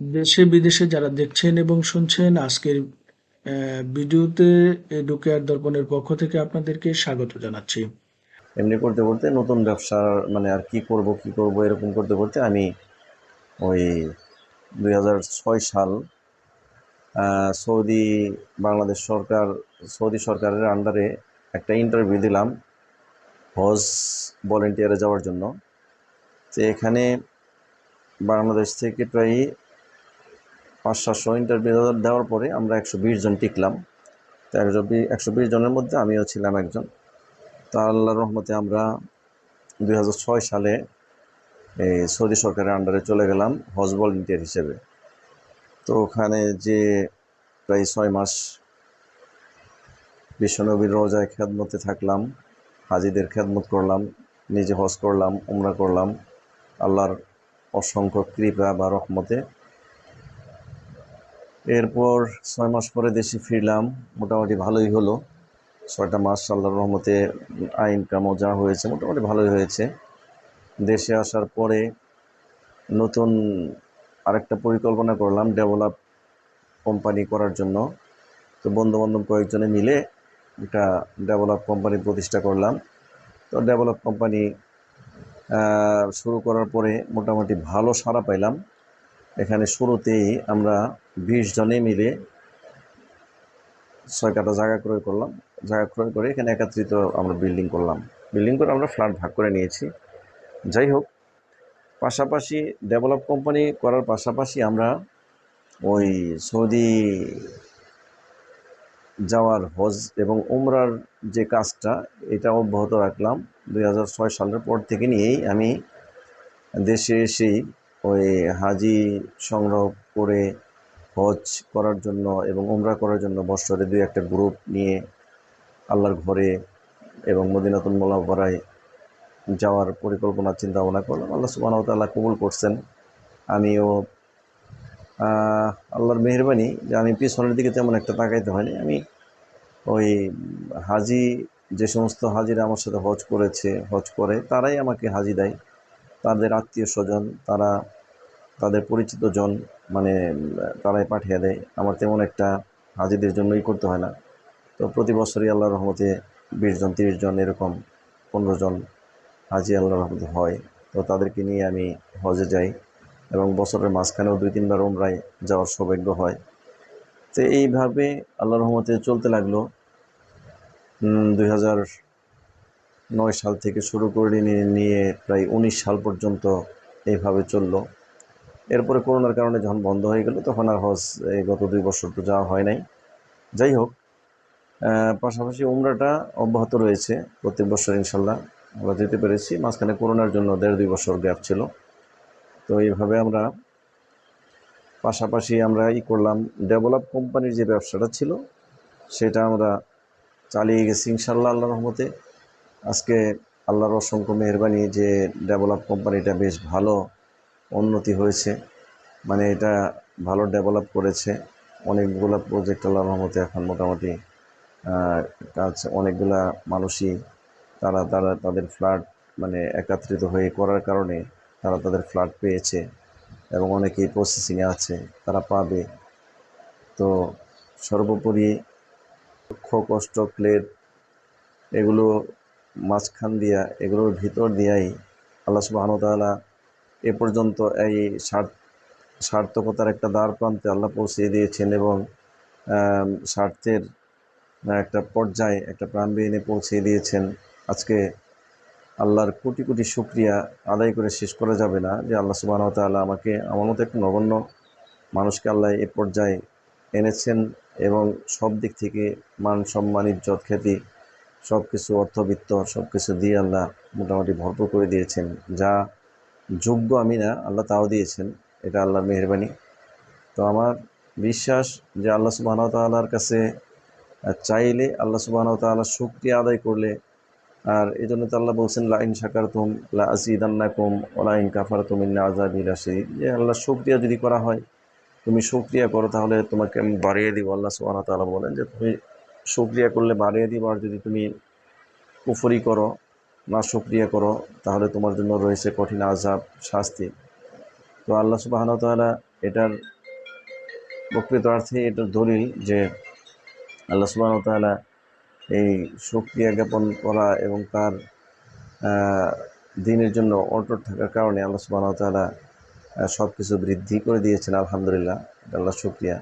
দেশে, বিদেশে যারা দেখছেন এবং শুনছেন, আজকের ভিডিওতে এডুকেয়ার দর্পণের পক্ষ থেকে আপনাদেরকে স্বাগত জানাচ্ছি। এমনি করতে করতে নতুন ব্যবসার মানে আর কি করব কি করব, এরকম করতে করতে আমি ওই দুই হাজার ছয় সাল সৌদি, বাংলাদেশ সরকার, সৌদি সরকারের আন্ডারে একটা ইন্টারভিউ দিলাম হজ ভলেন্টিয়ারে যাওয়ার জন্য। তো এখানে বাংলাদেশ থেকে প্রায় পাঁচ সাতশো ইন্টারভিউ দেওয়ার পরে আমরা একশো বিশ জন টিকলাম। তো একশো বিশ একশো বিশ জনের মধ্যে আমিও ছিলাম একজন। তা আল্লাহর রহমতে আমরা দু হাজার ছয় সালে এই সৌদি সরকারের আন্ডারে চলে গেলাম, হজ ভলেন্টিয়ার হিসেবে। তো ওখানে যে প্রায় ছয় মাস বিশ্বনবীর রোজায় খেদমতে থাকলাম, হাজিদের খেদমত করলাম, নিজে হজ করলাম, উমরা করলাম। আল্লাহর অসংখ্য কৃপা বা রহমতে এরপর ছয় মাস পরে দেশে ফিরলাম। মোটামুটি ভালোই হলো। ছয়টা মাস আল্লাহর রহমতে আয় ইনকামও যা হয়েছে, মোটামুটি ভালোই হয়েছে। দেশে আসার পরে নতুন আরেকটা পরিকল্পনা করলাম ডেভেলপ কোম্পানি করার জন্য। তো বন্ধু বান্ধব কয়েকজনে মিলে একটা ডেভেলপ কোম্পানি প্রতিষ্ঠা করলাম। তো ডেভেলপ কোম্পানি শুরু করার পরে মোটামুটি ভালো সাড়া পাইলাম। এখানে শুরুতেই আমরা বিশ জনে মিলে ছয় কাটা জায়গা ক্রয় করলাম। জায়গা ক্রয় করে এখানে একত্রিত আমরা বিল্ডিং করলাম। বিল্ডিং করে আমরা ফ্ল্যাট ভাগ করে নিয়েছি। যাই হোক, পাশাপাশি ডেভেলপ কোম্পানি করার পাশাপাশি আমরা ওই সৌদি যাওয়ার হজ এবং উমরার যে কাজটা, এটা অব্যাহত রাখলাম। দু হাজার ছয় সালের পর থেকে নিয়েই আমি দেশে এসেই ওই হাজি সংগ্রহ করে হজ করার জন্য এবং উমরা করার জন্য বৎসরে দুই একটা গ্রুপ নিয়ে আল্লাহর ঘরে এবং মদিনাতুল মোলাবরায় যাওয়ার পরিকল্পনা চিন্তা ভাবনা করলাম। আল্লাহ সুবাহ তাল্লাহ কবুল করছেন। আমিও আল্লাহর মেহরবানি যে আমি পিছনের দিকে তেমন একটা তাকাইতে হয়নি। আমি ওই হাজি, যে সমস্ত হাজিরা আমার সাথে হজ করেছে, হজ করে, তারাই আমাকে হাজি দেয়। তাদের আত্মীয় স্বজন, তারা তাদের পরিচিত জন মানে তারাই পাঠিয়ে দেয়। আমার তেমন একটা হাজিদের জন্যই করতে হয় না। তো প্রতি বছরই আল্লাহর রহমতে বিশ জন, তিরিশ জন এরকম পনেরো জন হাজি আল্লাহর রহমতে হয়। তো তাদেরকে নিয়ে আমি হজে যাই এবং বছরের মাঝখানেও দুই, তিনবার ওমরায় যাওয়ার সৌভাগ্য হয়। তো এইভাবে আল্লাহর রহমতে চলতে লাগল। দুই হাজার নয় সাল থেকে শুরু করে নিয়ে নিয়ে প্রায় উনিশ সাল পর্যন্ত এইভাবে চলল। এরপরে করোনার কারণে যখন বন্ধ হয়ে গেল, তখন আর হজ এই গত দুই বছর তো যাওয়া হয় নাই। যাই হোক পাশাপাশি উমরাটা অব্যাহত রয়েছে প্রত্যেক বছর ইনশাল্লাহ আমরা যেতে পেরেছি, মাঝখানে করোনার জন্য দেড় দুই বছর গ্যাপ ছিল। তো এইভাবে আমরা পাশাপাশি আমরা ই করলাম, ডেভেলপ কোম্পানির যে ব্যবসাটা ছিল, সেটা আমরা চালিয়ে গেছি ইনশাল্লাহ আল্লাহ রহমতে। আজকে আল্লাহর অসংখ্য মেহরবানি যে ডেভেলপ কোম্পানিটা বেশ ভালো উন্নতি হয়েছে। মানে এটা ভালো ডেভেলপ করেছে। অনেকগুলো প্রজেক্ট আল্লাহর রহমতে এখন মোটামুটি কাজ অনেকগুলা মানুষই তারা তারা তাদের ফ্ল্যাট মানে একত্রিত হয়ে করার কারণে তারা তাদের ফ্ল্যাট পেয়েছে এবং অনেকেই প্রসেসিংয়ে আছে, তারা পাবে। তো সর্বোপরি দুঃখ, কষ্ট, ক্লেদ, এগুলো মাঝখান দিয়া, এগুলোর ভিতর দিয়াই আল্লাহ সুবাহতালা এ পর্যন্ত এই সার্থকতার একটা দ্বার প্রান্তে আল্লাহ পৌঁছিয়ে দিয়েছেন এবং স্বার্থের একটা পর্যায়ে একটা প্রাণবিহীনে পৌঁছিয়ে দিয়েছেন। আজকে আল্লাহর কোটি কোটি শুক্রিয়া আদায় করে শেষ করা যাবে না যে আল্লাহ সুবাহ তাআলা আমাকে আমার মতো একটা নগণ্য মানুষকে আল্লাহ এ পর্যায়ে এনেছেন এবং সব দিক থেকে মান সম্মান, ইজ্জত, খ্যাতি সব কিছু অর্থবিত্ত সব কিছু দিয়ে আল্লাহ মোটামুটি ভরপুর করে দিয়েছেন। যা যোগ্য আমি না, আল্লাহ তাও দিয়েছেন, এটা আল্লাহর মেহরবানি। তো আমার বিশ্বাস যে আল্লাহ সুবাহ তাল্লাহর কাছে চাইলে আল্লাহ সুবাহ তাল্লাহ শুক্রিয়া আদায় করলে, আর এই জন্য তো আল্লাহ বলছেন, লাইন শাকার তুম লা আজিদান্নাকুম ওলাইন কাফার তুমিন্না আজাবিল আসি যে আল্লাহ শুক্রিয়া যদি করা হয়, তুমি শুক্রিয়া করো, তাহলে তোমাকে আমি বাড়িয়ে দিব। আল্লাহ সুবাহ তাআলা বলেন যে, তুমি শুক্রিয়া করলে বাড়িয়ে দিব, আর যদি তুমি কুফরি করো না শুক্রিয়া করো। তাহলে তোমার জন্য রয়েছে কঠিন আজাব শাস্তি। তো আল্লাহ সুবাহন তাআলা এটার প্রকৃত অর্থে এটার দলিল যে আল্লাহ সুবাহন তাআলা এই সুক্রিয়া জ্ঞাপন করা এবং তার দিনের জন্য অটট থাকার কারণে আল্লাহ সুবাহন তাআলা সব কিছু বৃদ্ধি করে দিয়েছেন, আলহামদুলিল্লাহ। আল্লাহ শুক্রিয়া।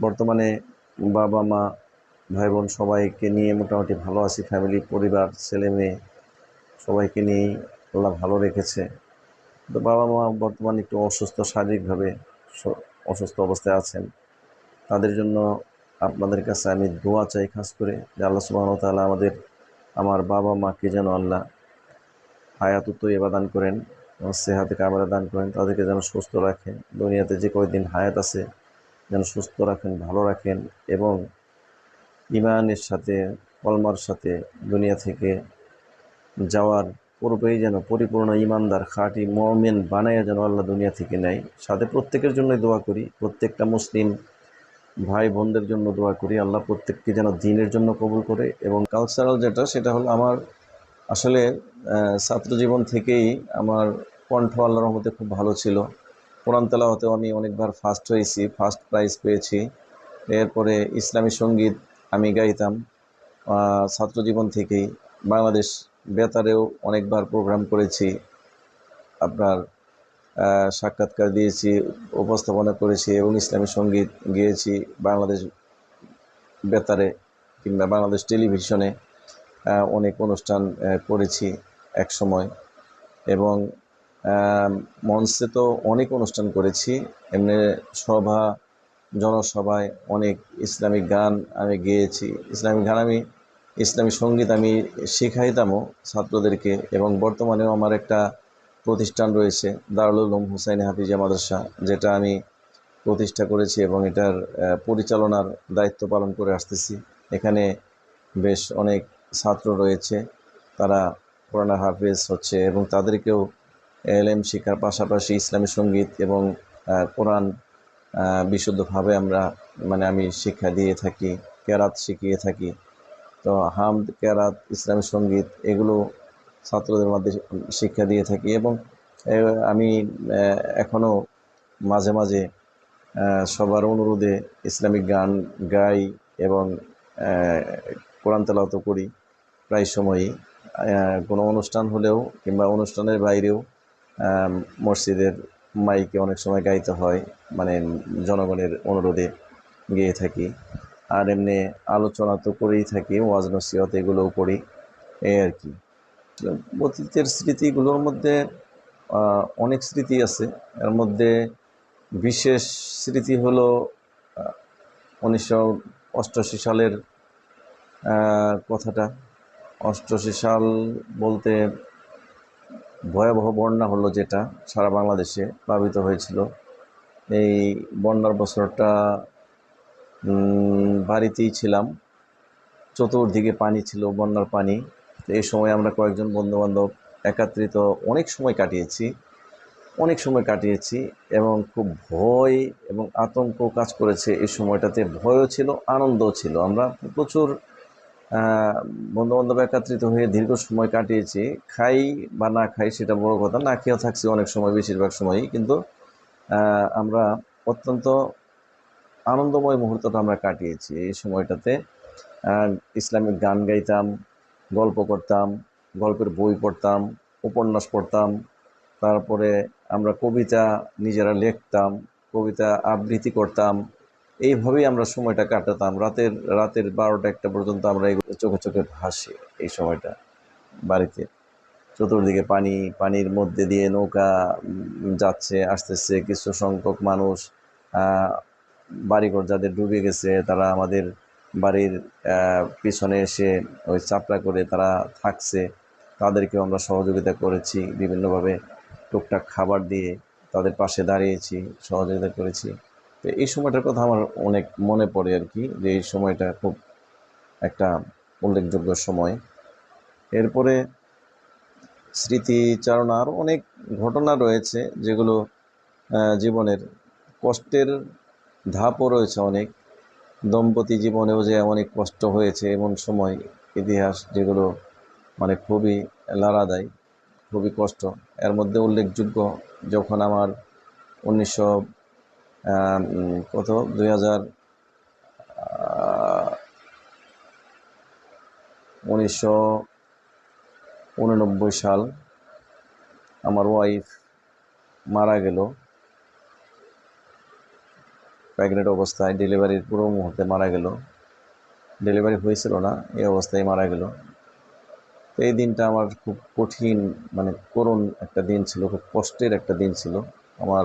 বর্তমানে বাবা, মা, ভাই বোন সবাইকে নিয়ে মোটামুটি ভালো আছি। ফ্যামিলি, পরিবার, ছেলে, মেয়ে সবাইকে নিয়েই আল্লাহ ভালো রেখেছে। তো বাবা মা বর্তমানে একটু অসুস্থ, শারীরিকভাবে অসুস্থ অবস্থায় আছেন। তাদের জন্য আপনাদের কাছে আমি দোয়া চাই খাস করে যে আল্লাহ সুবাহন তাআলা আমাদের, আমার বাবা মাকে যেন আল্লাহ হায়াত তৈবা দান করেন সেহাতে কামেরা দান করেন, তাদেরকে যেন সুস্থ রাখেন। দুনিয়াতে যে কয়দিন হায়াত আছে, যেন সুস্থ রাখেন, ভালো রাখেন এবং ইমানের সাথে, কলমার সাথে দুনিয়া থেকে যাওয়ার পূর্বেই যেন পরিপূর্ণ ইমানদার, খাঁটি মমেন বানাইয়া যেন আল্লাহ দুনিয়া থেকে নেয়। সাথে প্রত্যেকের জন্যই দোয়া করি, প্রত্যেকটা মুসলিম ভাই বোনদের জন্য দোয়া করি, আল্লাহ প্রত্যেককে যেন দিনের জন্য কবুল করে। এবং কালচারাল যেটা, সেটা হলো আমার আসলে ছাত্র জীবন থেকেই আমার কণ্ঠ আল্লাহর রহমতে খুব ভালো ছিল। কোরআন তেলাওয়াতেও আমি অনেকবার ফার্স্ট হয়েছি ফার্স্ট প্রাইজ পেয়েছি। এরপরে ইসলামী সংগীত আমি গাইতাম। ছাত্র জীবন থেকেই বাংলাদেশ বেতারেও অনেকবার প্রোগ্রাম করেছি। আপনার সাক্ষাৎকার দিয়েছি, উপস্থাপনা করেছি এবং ইসলামী সংগীত গেয়েছি বাংলাদেশ বেতারে কিংবা বাংলাদেশ টেলিভিশনে অনেক অনুষ্ঠান করেছি এক সময় এবং মঞ্চে তো অনেক অনুষ্ঠান করেছি। এমনি সভা, জনসভায় অনেক ইসলামিক গান আমি গেয়েছি। ইসলামিক গান আমি ইসলামী সংগীত আমি শেখাইতামও ছাত্রদেরকে এবং বর্তমানেও আমার একটা প্রতিষ্ঠান রয়েছে, দারুল উলুম হুসাইন হাফিজা মাদ্রাসা, যেটা আমি প্রতিষ্ঠা করেছি এবং এটার পরিচালনার দায়িত্ব পালন করে আসতেছি। এখানে বেশ অনেক ছাত্র রয়েছে, তারা কোরআন হাফেজ হচ্ছে এবং তাদেরকেও এলএম শিক্ষার পাশাপাশি ইসলামী সংগীত এবং কোরআন বিশুদ্ধভাবে আমরা মানে আমি শিক্ষা দিয়ে থাকি, কেরাত শিখিয়ে থাকি। তো হামদ কেরাত ইসলামী সংগীত এগুলো ছাত্রদের মধ্যে শিক্ষা দিয়ে থাকি এবং আমি আহ, এখনও মাঝে মাঝে সবার অনুরোধে ইসলামিক গান গাই এবং কোরআন তেলাওয়াত করি। প্রায় সময়ই কোনো অনুষ্ঠান হলেও কিংবা অনুষ্ঠানের বাইরেও মসজিদের মাইকে অনেক সময় গাইতে হয় মানে জনগণের অনুরোধে গেয়ে থাকি। আর এমনি আলোচনা তো করেই থাকি, ওয়াজ নসিহত এগুলোও করি, এই আর কি। অতীতের স্মৃতিগুলোর মধ্যে অনেক স্মৃতি আছে। এর মধ্যে বিশেষ স্মৃতি হলো উনিশশো অষ্টআশি সালের কথাটা। অষ্টআশি সাল বলতে ভয়াবহ বন্যা হলো যেটা, সারা বাংলাদেশে প্লাবিত হয়েছিল। এই বন্যার বছরটা বাড়িতেই ছিলাম। চতুর্দিকে পানি ছিল, বন্যার পানি। তো এই সময় আমরা কয়েকজন বন্ধুবান্ধব একাত্রিত অনেক সময় কাটিয়েছি, অনেক সময় কাটিয়েছি এবং খুব ভয় এবং আতঙ্ক কাজ করেছে এই সময়টাতে। ভয়ও ছিল, আনন্দও ছিল। আমরা প্রচুর বন্ধুবান্ধব একাত্রিত হয়ে দীর্ঘ সময় কাটিয়েছি। খাই বা না খাই সেটা বড় কথা, না খেয়েও থাকছি অনেক সময়, বেশিরভাগ সময়ই। কিন্তু আমরা অত্যন্ত আনন্দময় মুহূর্তটা আমরা কাটিয়েছি এই সময়টাতে। ইসলামিক গান গাইতাম, গল্প করতাম, গল্পের বই পড়তাম, উপন্যাস পড়তাম। তারপরে আমরা কবিতা নিজেরা লিখতাম, কবিতা আবৃত্তি করতাম। এইভাবেই আমরা সময়টা কাটাতাম। রাতের রাতের বারোটা একটা পর্যন্ত আমরা এই চোখে চোখে ভাসি এই সময়টা বাড়িতে। চতুর্দিকে পানি, পানির মধ্যে দিয়ে নৌকা যাচ্ছে, আসতেছে কিছু সংখ্যক মানুষ বাড়িঘর যাদের ডুবে গেছে, তারা আমাদের বাড়ির পিছনে এসে ওই চাপড়া করে তারা থাকছে। তাদেরকেও আমরা সহযোগিতা করেছি, বিভিন্নভাবে টুকটাক খাবার দিয়ে তাদের পাশে দাঁড়িয়েছি, সহযোগিতা করেছি। তো এই সময়টার কথা আমার অনেক মনে পড়ে আর কি, যে এই সময়টা খুব একটা উল্লেখযোগ্য সময়। এরপরে স্মৃতিচারণা, আরও অনেক ঘটনা রয়েছে যেগুলো জীবনের কষ্টের ধাপও রয়েছে অনেক। দম্পতি জীবনেও যে অনেক কষ্ট হয়েছে, এমন সময় ইতিহাস যেগুলো মানে খুবই লাড়া দেয় খুবই কষ্ট। এর মধ্যে উল্লেখযোগ্য যখন আমার উনিশশো কত? দুই হাজার উনিশশো উননব্বই সাল আমার ওয়াইফ মারা গেল। প্রেগনেন্ট অবস্থায় ডেলিভারির পুরো মুহূর্তে মারা গেল। ডেলিভারি হয়েছিল না, এই অবস্থায় মারা গেল। তো এই দিনটা আমার খুব কঠিন মানে করুণ একটা দিন ছিল, খুব কষ্টের একটা দিন ছিল। আমার